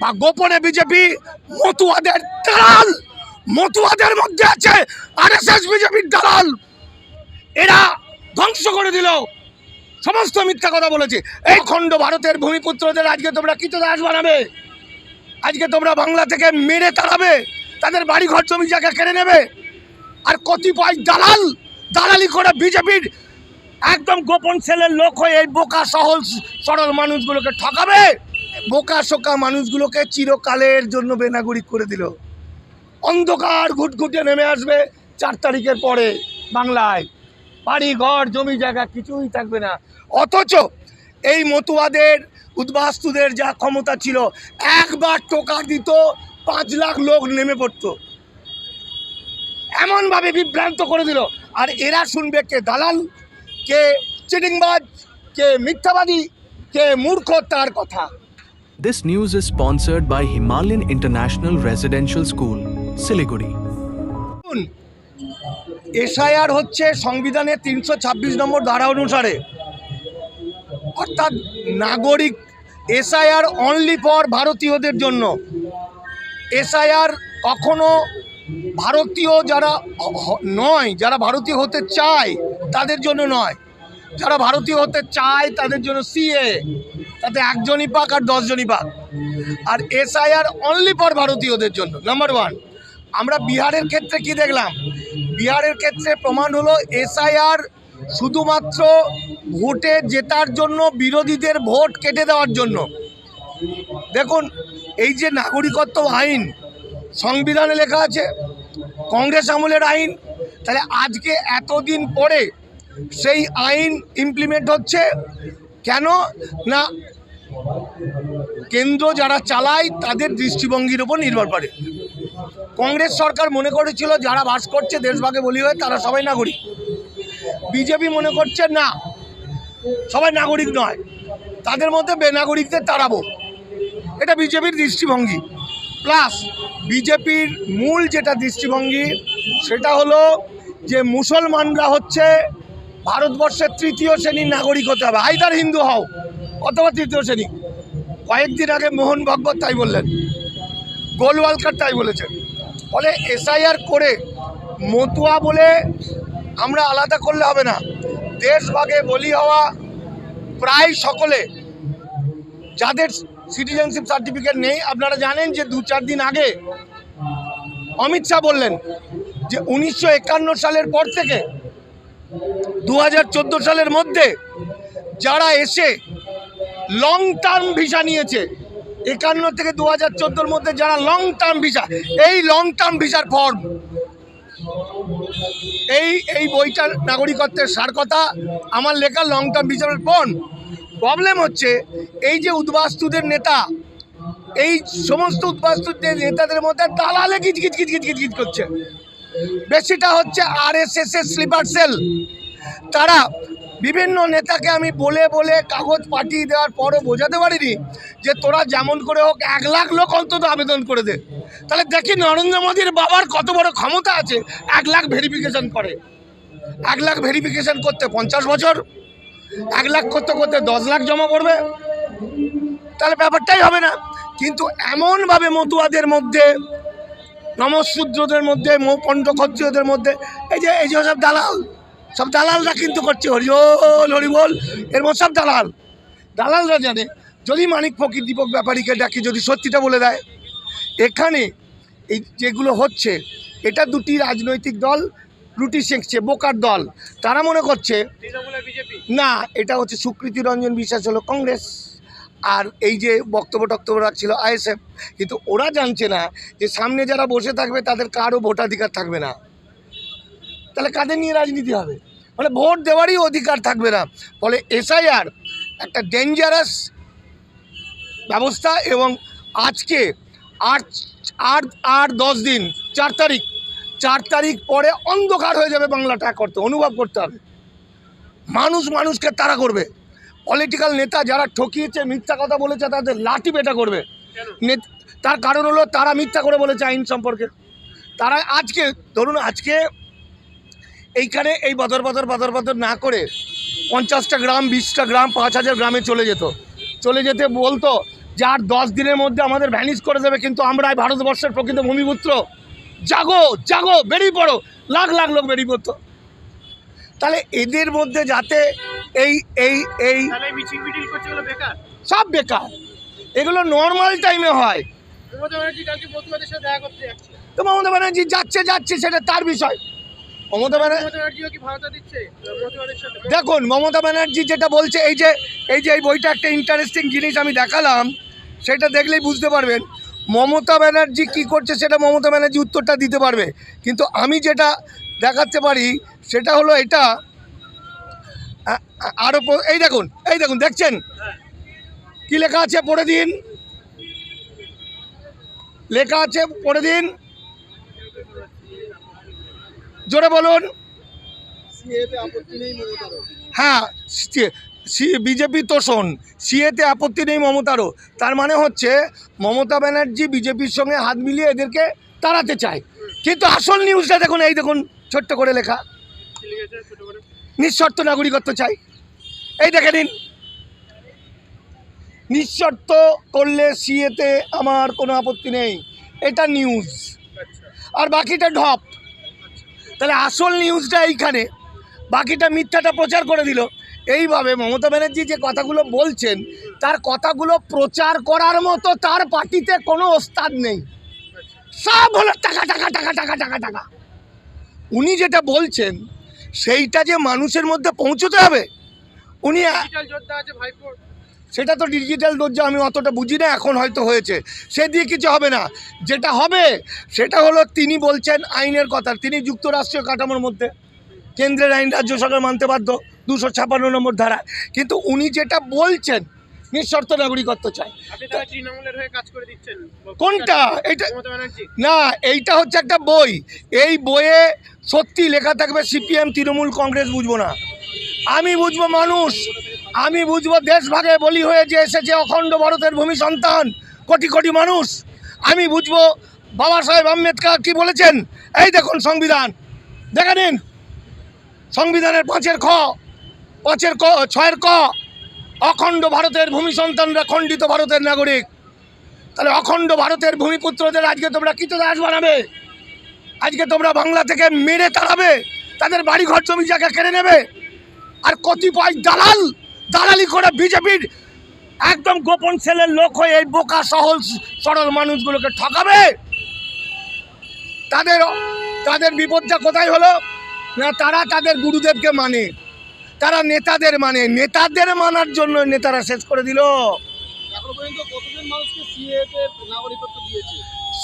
বা গোপনে বিজেপি মতুয়াদের দালাল, মতুয়াদের মধ্যে আছে আরএসএস বিজেপির দালাল। এরা ধ্বংস করে দিল। সমস্ত মিথ্যা কথা বলেছে। এই খণ্ড ভারতের ভূমিপুত্রদের আজকে তোমরা কৃতদাস বানাবে। আজকে তোমরা বাংলা থেকে মেরে তাড়াবে। তাদের বাড়ি ঘর জমি জায়গা কেড়ে নেবে। আর কতিপয় দালাল দালালি করে বিজেপির একদম গোপন ছেলের লোক হয়ে এই বোকা, সহজ, সরল মানুষগুলোকে ঠকাবে। বোকা শোকা মানুষগুলোকে চিরকালের জন্য বেনাগরিক করে দিল। অন্ধকার ঘুটঘুটে নেমে আসবে চার তারিখের পরে বাংলায়। বাড়ি, ঘর, জমি, জায়গা কিছুই থাকবে না। অথচ এই মতুয়াদের, উদ্বাস্তুদের যা ক্ষমতা ছিল, একবার টোকা দিত, পাঁচ লাখ লোক নেমে পড়তো। এমনভাবে বিভ্রান্ত করে দিল। আর এরা শুনবে কে দালাল, কে চিটিংবাজ, কে মিথ্যাবাদী, কে মূর্খ তার কথা। This news is sponsored by Himalayan International Residential School, Siliguri. SIR হচ্ছে সংবিধানের তিনশো ছাব্বিশ নম্বর ধারা অনুসারে। অর্থাৎ নাগরিক এসআইআর অনলি ফর ভারতীয়দের জন্য। এসআইআর কখনো ভারতীয় যারা নয় যারা ভারতীয় হতে চায় তাদের জন্য নয়। যারা ভারতীয় হতে চায় তাদের জন্য সিএ তাতে একজনই পাক আর দশজনই পাক। আর এসআইআর অনলি ফর ভারতীয়দের জন্য নাম্বার ওয়ান আমরা বিহারের ক্ষেত্রে কি দেখলাম? বিহারের ক্ষেত্রে প্রমাণ হলো এসআইআর শুধুমাত্র ভোটে জেতার জন্য, বিরোধীদের ভোট কেটে দেওয়ার জন্য। দেখুন, এই যে নাগরিকত্ব আইন, সংবিধানে লেখা আছে, কংগ্রেস আমলের আইন, তাহলে আজকে এতদিন পরে সেই আইন ইমপ্লিমেন্ট হচ্ছে কেন? না কেন্দ্র যারা চালায়, তাদের দৃষ্টিভঙ্গির উপর নির্ভর করে। কংগ্রেস সরকার মনে করেছিল, যারা বাস করছে, দেশভাগে বলি হয়ে, তারা সবাই নাগরিক। বিজেপি মনে করছে, না, সবাই নাগরিক নয়। তাদের মধ্যে বেনাগরিকদের তাড়াবো। এটা বিজেপির দৃষ্টিভঙ্গি। প্লাস, বিজেপির মূল যেটা দৃষ্টিভঙ্গি, সেটা হলো যে মুসলমানরা হচ্ছে ভারতবর্ষের তৃতীয় শ্রেণির নাগরিক হতে হবে। আইদার হিন্দু হও। অথবা তৃতীয় শ্রেণি। কয়েকদিন আগে মোহন ভগবত তাই বললেন। গোলওয়ালকার তাই বলেছেন। ফলে এসআইআর করে মতুয়া বলে আমরা আলাদা করলে হবে না। দেশভাগে বলি হওয়া প্রায় সকলে যাদের সিটিজেনশিপ সার্টিফিকেট নেই, আপনারা জানেন যে দু চার দিন আগে অমিত শাহ বললেন যে উনিশশো একান্ন সালের পর থেকে দু হাজার চোদ্দ সালের মধ্যে যারা এসে লং টার্ম ভিসা নিয়েছে। একান্ন থেকে দু হাজার চোদ্দোর মধ্যে যারা লং টার্ম ভিসা এই লং টার্ম ভিসার ফর্ম এই এই বইটার নাগরিকত্বের সার কথা আমার লেখা লং টার্ম ভিসার ফর্ম প্রবলেম হচ্ছে, এই যে উদ্বাস্তুদের নেতা, এই সমস্ত উদ্বাস্তুদের নেতাদের মধ্যে দালালে গিজ গিজ গিজ গিজ গিজ গিজ করছে। বেশিটা হচ্ছে আর এস এস এর স্লিপার সেল তারা বিভিন্ন নেতাকে আমি বলে বলে কাগজ পাঠিয়ে দেওয়ার পরও বোঝাতে পারিনি যে তোরা যেমন করে হোক এক লাখ লোক অন্তত আবেদন করে দে। তাহলে দেখি নরেন্দ্র মোদীর বাবার কত বড় ক্ষমতা আছে, এক লাখ ভেরিফিকেশন করে। এক লাখ ভেরিফিকেশন করতে পঞ্চাশ বছর, এক লাখ করতে করতে দশ লাখ জমা করবে তাহলে ব্যাপারটাই হবে না। কিন্তু এমনভাবে মতুয়াদের মধ্যে নমশূদ্রদের মধ্যে মৌপণ্ড ক্ষত্রিয়দের মধ্যে, এই যে এই যে সব দালাল সব দালালরা কিন্তু করছে হরিবল হরিবল এর মধ্যে সব দালাল। দালালরা জানে, যদি মানিক ফকির দীপক ব্যাপারীকে ডাকি, যদি সত্যিটা বলে দেয়, এখানে এই যেগুলো হচ্ছে, এটা দুটি রাজনৈতিক দল, রুটি সেঁকছে, বোকার দল। তারা মনে করছে, না, এটা হচ্ছে সুকৃতি রঞ্জন বিশ্বাস হলো কংগ্রেস, আর এই যে বক্তব্য টক্তব্য রাখছিল আইএসএফ, কিন্তু ওরা জানছে না যে সামনে যারা বসে থাকবে, তাদের কারও ভোটাধিকার থাকবে না। তাহলে কাদের নিয়ে রাজনীতি হবে? মানে ভোট দেওয়ারই অধিকার থাকবে না। ফলে এসআইআর একটা ডেঞ্জারাস ব্যবস্থা এবং আজকে আট আট আট দশ দিন, চার তারিখ চার তারিখ পরে অন্ধকার হয়ে যাবে বাংলাটা করতে, অনুভব করতে হবে। মানুষ মানুষকে তারা করবে। পলিটিক্যাল নেতা যারা ঠকিয়েছে, মিথ্যা কথা বলেছে, তাদের লাঠি পেটা করবে। তার কারণ হলো তারা মিথ্যা করে বলেছে আইন সম্পর্কে। তারা আজকে, ধরুন আজকে এইখানে এই বদর বদর বদর বদর না করে পঞ্চাশটা গ্রাম বিশটা গ্রাম পাঁচ হাজার গ্রামে চলে যেত। চলে যেতে বলতো যে আর দশ দিনের মধ্যে আমাদের ভ্যানিশ করে দেবে কিন্তু আমরাই ভারতবর্ষের প্রকৃত ভূমিপুত্র। জাগো জাগো বেরিয়ে পড়ো। লাখ লাখ লোক বেরিয়ে পড়তো। তাহলে এদের মধ্যে যাতে এই এই এই সব বেকার। এগুলো নর্মাল টাইমে হয়। তো মমতা ব্যানার্জি যাচ্ছে যাচ্ছে সেটা তার বিষয়। মমতা ব্যানার্জি দেখুন মমতা ব্যানার্জি যেটা বলছে এই যে এই যে এই বইটা একটা ইন্টারেস্টিং জিনিস আমি দেখালাম সেটা দেখলেই বুঝতে পারবেন। মমতা ব্যানার্জি কি করছে সেটা মমতা ব্যানার্জি উত্তরটা দিতে পারবে। কিন্তু আমি যেটা দেখাতে পারি সেটা হলো এটা। আ- আ- আরও এই দেখুন এই দেখুন দেখছেন? কি লেখা আছে? পড়ে দিন। লেখা আছে পড়ে দিন। জোরে বলুন। হ্যাঁ বিজেপি তোষণ সিএতে আপত্তি নেই মমতারও। তার মানে হচ্ছে মমতা ব্যানার্জি বিজেপির সঙ্গে হাত মিলিয়ে এদেরকে তাড়াতে চায়। কিন্তু আসল নিউজটা দেখুন এই দেখুন ছোট্ট করে লেখা। নিঃশর্ত নাগরিকত্ব চাই। এই দেখে নিন। নিঃশর্ত করলে সিএতে আমার কোনো আপত্তি নেই। এটা নিউজ আর বাকিটা ঢপ। তাহলে আসল নিউজটা এইখানে। বাকিটা মিথ্যাটা প্রচার করে দিল। এইভাবে মমতা ব্যানার্জি যে কথাগুলো বলছেন, তার কথাগুলো প্রচার করার মতো তার পার্টিতে কোনো ওস্তাদ নেই। সব হলো টাকা টাকা টাকা টাকা টাকা টাকা। উনি যেটা বলছেন, সেইটা যে মানুষের মধ্যে পৌঁছতে হবে, উনি সেটা তো ডিজিটাল দরজা আমি অতটা বুঝি না এখন হয়তো হয়েছে। সে দিয়ে কিছু হবে না। যেটা হবে সেটা হলো তিনি বলছেন আইনের কথা তিনি যুক্তরাষ্ট্রীয় কাঠামোর মধ্যে কেন্দ্রের আইন রাজ্য সরকার মানতে বাধ্য দুশো ছাপান্ন নম্বর ধারা। কিন্তু উনি যেটা বলছেন নিঃশর্ত নাগরিকত্ব চাই। আপনি তাহলে তৃণমূলের কাজ করে দিচ্ছেন। কোনটা? এটা না এইটা হচ্ছে একটা বই। এই বইয়ে সত্যি লেখা থাকবে সিপিএম তৃণমূল কংগ্রেস বুঝব না। আমি বুঝব মানুষ। আমি বুঝব দেশভাগে বলি হয়ে যে এসেছে অখণ্ড ভারতের ভূমি সন্তান, কোটি কোটি মানুষ। আমি বুঝব বাবা সাহেব আম্বেদকর কি বলেছেন? এই দেখুন সংবিধান। দেখে নিন। সংবিধানের পাঁচের খ, পাঁচের ক, ছয়ের ক, অখণ্ড ভারতের ভূমি সন্তানরা খণ্ডিত ভারতের নাগরিক। তাহলে অখণ্ড ভারতের ভূমিপুত্রদের আজকে তোমরা কৃতদাস বানাবে? আজকে তোমরা বাংলা থেকে মেরে তাড়াবে, তাদের বাড়ি ঘর জমি জায়গা কেড়ে নেবে। আর কতিপয় দালাল দালালি করে বিজেপির একদম গোপন ছেলের লোক হয়ে এই বোকা সহজ সরল মানুষগুলোকে ঠকাবে? তাদের তাদের বিপদটা কোথায় হলো? না তারা তাদের গুরুদেবকে মানে। তারা নেতাদের মানে। নেতাদের মানার জন্য নেতারা শেষ করে দিল।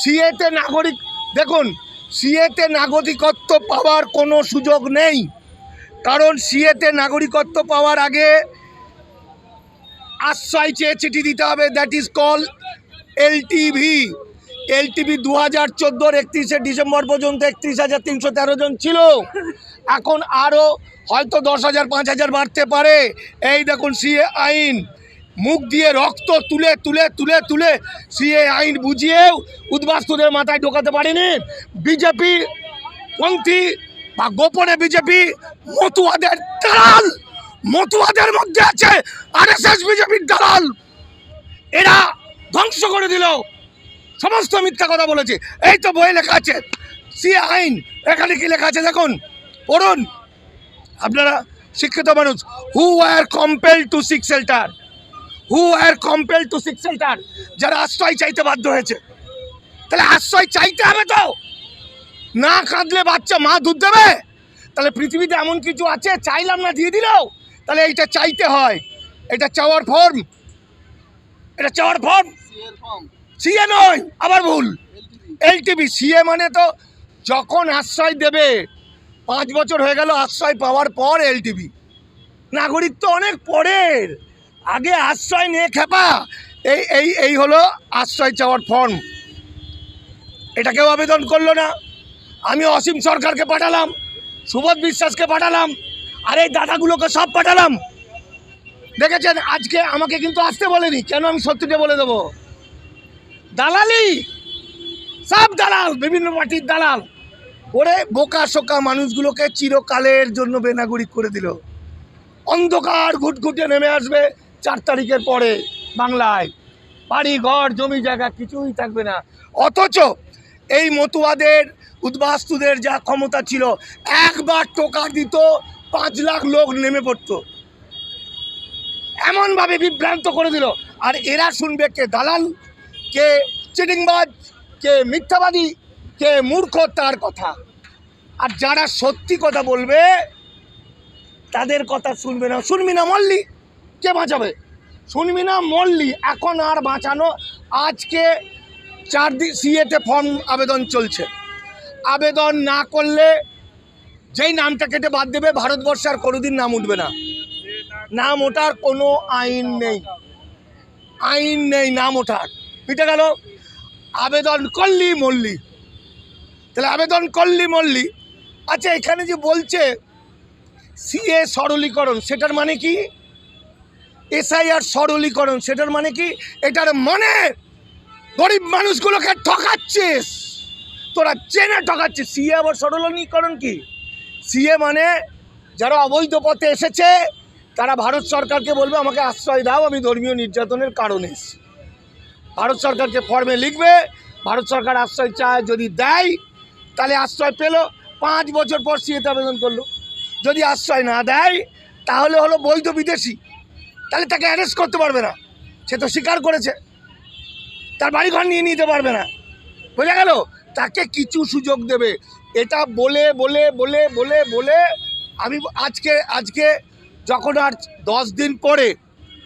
সিএতে নাগরিক দেখুন সিএতে নাগরিকত্ব পাওয়ার কোনো সুযোগ নেই। কারণ সিএতে নাগরিকত্ব পাওয়ার আগে আশ্রয় চেয়ে চিঠি দিতে হবে that is call LTV LTV দু হাজার চোদ্দোর একত্রিশে ডিসেম্বর পর্যন্ত একত্রিশ হাজার তিনশো তেরো জন ছিল। এখন আরও হয়তো দশ হাজার, পাঁচ হাজার বাড়তে পারে। এই দেখুন সিএ আইন। মুখ দিয়ে রক্ত তুলে তুলে তুলে তুলে সিএ আইন বুঝিয়েও উদ্বাস্তুদের মাথায় ঢোকাতে পারেনি। বিজেপি পন্থী বা গোপনে বিজেপি মতুয়াদের দালাল। মতুয়াদের মধ্যে আছে আরএসএস, বিজেপির দালাল। এরা ধ্বংস করে দিল। সমস্ত মিথ্যা কথা বলেছে। এই তো বইয়ে লেখা আছে। সি আইন। এখানে কি লেখা আছে দেখুন? পড়ুন। আপনারা শিক্ষিত মানুষ। Who are compel to seek shelter who are compel to seek shelter যারা আশ্রয় চাইতে বাধ্য হয়েছে। তাহলে আশ্রয় চাইতে হবে তো। না কাঁদলে বাচ্চা মা দুধ দেবে। তাহলে পৃথিবীতে এমন কিছু আছে? চাইলাম না, দিয়ে দিল। তাহলে এইটা চাইতে হয়। এটা চাওয়ার ফর্ম এটা চাওয়ার ফর্ম সিএ নয়, আবার ভুল। এলটিভি, সিএ মানে তো যখন আশ্রয় দেবে, পাঁচ বছর হয়ে গেল আশ্রয় পাওয়ার পর এলটিভি। নাগরিক তো অনেক পরের। আগে আশ্রয় নিয়ে খেপা। এই এই এই হলো আশ্রয় চাওয়ার ফর্ম এটা কেউ আবেদন করল না। আমি অসীম সরকারকে পাঠালাম, সুবোধ বিশ্বাসকে পাঠালাম। আর এই দাদাগুলোকে সব পাঠালাম। দেখেছেন? আজকে আমাকে কিন্তু আসতে বলেনি। কেন আমি সত্যিটা বলে দেবো? দালালি! সব দালাল, বিভিন্ন পার্টির দালাল। ওরে বোকা শোকা মানুষগুলোকে চিরকালের জন্য বেনাগরিক করে দিল। অন্ধকার ঘুটঘুটে নেমে আসবে চার তারিখের পরে বাংলায়। বাড়ি, ঘর, জমি, জায়গা কিছুই থাকবে না। অথচ এই মতুয়াদের, উদ্বাস্তুদের যা ক্ষমতা ছিল, একবার টোকা দিত পাঁচ লাখ লোক নেমে পড়তো। এমনভাবে বিভ্রান্ত করে দিল। আর এরা শুনবে কে দালাল, কে চিটিংবাজ, কে মিথ্যাবাদী, কে মূর্খ তার কথা। আর যারা সত্যি কথা বলবে, তাদের কথা শুনবে না। শুনবি না মল্লি, কে বাঁচাবে? শুনবি না মল্লি, এখন আর বাঁচানো। আজকে চার দিন সিএতে ফর্ম আবেদন চলছে। আবেদন না করলে যেই নামটা কেটে বাদ দেবে, ভারতবর্ষে আর কোনোদিন নাম উঠবে না। নাম ওঠার কোনো আইন নেই। আইন নেই নাম ওঠার। মিটে গেল, আবেদন করলি মল্লি তাহলে আবেদন করলি মল্লি আচ্ছা এখানে যে বলছে সিএ সরলীকরণ, সেটার মানে কি? এসআইআর সরলীকরণ, সেটার মানে কি? এটার মানে গরিব মানুষগুলোকে ঠকাচ্ছিস। তোরা চেনে ঠকাচ্ছিস। সিএ আবার সরলীকরণ কি? সিএ মানে যারা অবৈধ পথে এসেছে, তারা ভারত সরকারকে বলবে, আমাকে আশ্রয় দাও, আমি ধর্মীয় নির্যাতনের কারণে এসেছি। ভারত সরকারকে ফর্মে লিখবে, ভারত সরকার আশ্রয় চায়, যদি দেয়, তাহলে আশ্রয় পেল। পাঁচ বছর পর সিএতে আবেদন করল। যদি আশ্রয় না দেয়, তাহলে হলো বৈধ বিদেশি। তাহলে তাকে অ্যারেস্ট করতে পারবে না। সে তো স্বীকার করেছে। তার বাড়িঘর নিয়ে নিতে পারবে না। বোঝা গেল? তাকে কিছু সুযোগ দেবে। এটা বলে বলে বলে বলে বলে আমি আজকে আজকে যখন আর দশ দিন পরে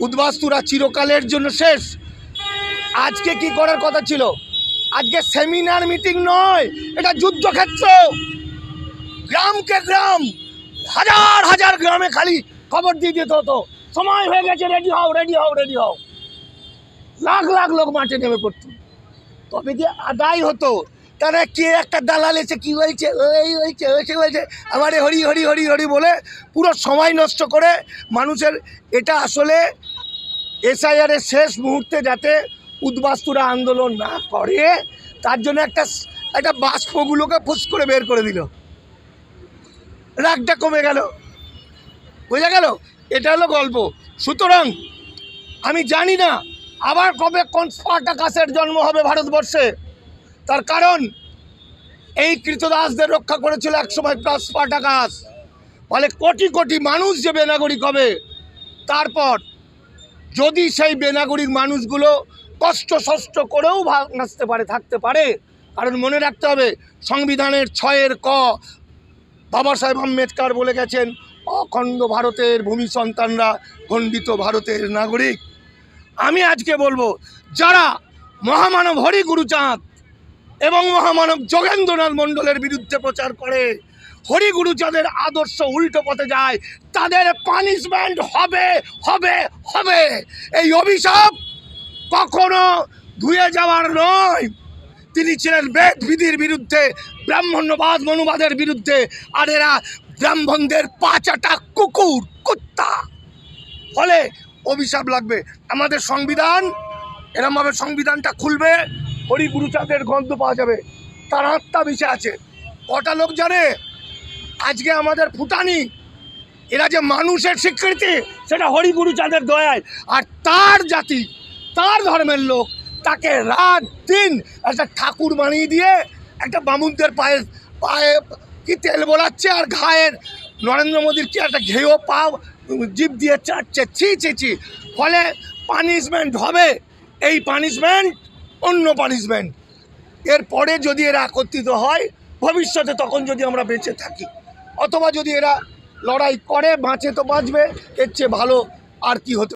উদ্বাস্তুরা চিরকালের জন্য শেষ, আজকে কি করার কথা ছিল? আজকে সেমিনার মিটিং নয়, এটা যুদ্ধক্ষেত্র। গ্রামকে গ্রাম, হাজার হাজার গ্রামে খালি খবর দিয়ে দিতে হতো। সময় হয়ে গেছে রেডি হও রেডি হও রেডি হও। লাখ লাখ লোক মাঠে নেমে পড়তো। তবে যে আদায় হতো? তারা কে একটা দালাল এসে কী হয়েছে? ওই হয়েছে ওইছে হয়েছে। আমার হরি হরি হরি হরি বলে পুরো সময় নষ্ট করে মানুষের। এটা আসলে এসআইআরের শেষ মুহূর্তে যাতে উদ্বাস্তুরা আন্দোলন না করে, তার জন্য একটা একটা বাষ্পগুলোকে ফুস করে বের করে দিল। রাগটা কমে গেল। বোঝা গেল? এটা হলো গল্প। সুতরাং আমি জানি না আবার কবে কোন স্পার্টাকাসের জন্ম হবে ভারতবর্ষে। তার কারণ, এই কৃতদাসদের রক্ষা করেছিল একসময় প্লাস স্পার্টাকাস ফলে কোটি কোটি মানুষ যে বেনাগরিক হবে, তারপর যদি সেই বেনাগরিক মানুষগুলো কষ্ট সষ্ট করেও ভাগ নাচতে পারে, থাকতে পারে, কারণ মনে রাখতে হবে, সংবিধানের ছয়ের ক, বাবা সাহেব আম্বেদকর বলে গেছেন, অখণ্ড ভারতের ভূমি সন্তানরা খণ্ডিত ভারতের নাগরিক। আমি আজকে বলব, যারা মহামানব হরি গুরুচাঁদ এবং মহামানব যোগেন্দ্রনাথ মণ্ডলের বিরুদ্ধে প্রচার করে। হরি যাদের আদর্শ উল্টো পথে যায়, তাদের পানিশমেন্ট হবে হবে হবে। এই অভিশাপ কখনো ধুয়ে যাওয়ার নয়। তিনি ছিলেন বেদ বিধির বিরুদ্ধে, ব্রাহ্মণ্যবাদ মনুবাদের বিরুদ্ধে, আর এরা ব্রাহ্মণদের পাঁচাটা কুকুর, কুত্তা। ফলে অভিশাপ লাগবে। আমাদের সংবিধান, এরমভাবে সংবিধানটা খুলবে। হরি গুরুচাঁদের গন্ধ পাওয়া যাবে। তার আত্মা বেঁচে আছে। কটা লোক জানে? আজকে আমাদের ফুটানি, এরা যে মানুষের স্বীকৃতি, সেটা হরি গুরুচাঁদের দয়ায়। আর তার জাতি, তার ধর্মের লোক, তাকে রাত দিন একটা ঠাকুর বানিয়ে দিয়ে একটা বামুনদের পায়ে পায়ে কি তেল বোলাচ্ছে আর ঘায়ের নরেন্দ্র মোদীর কি একটা ঘেয়েও পাও জিপ দিয়ে চাটছে, ছি ছি ছি। ফলে পানিশমেন্ট হবে। এই পানিশমেন্ট অন্য পানিশমেন্ট এরপরে যদি এরা একত্রিত হয়, ভবিষ্যতে তখন যদি আমরা বেঁচে থাকি। অথবা যদি এরা লড়াই করে, বাঁচে তো বাঁচবে, এর চেয়ে ভালো আর কি হতে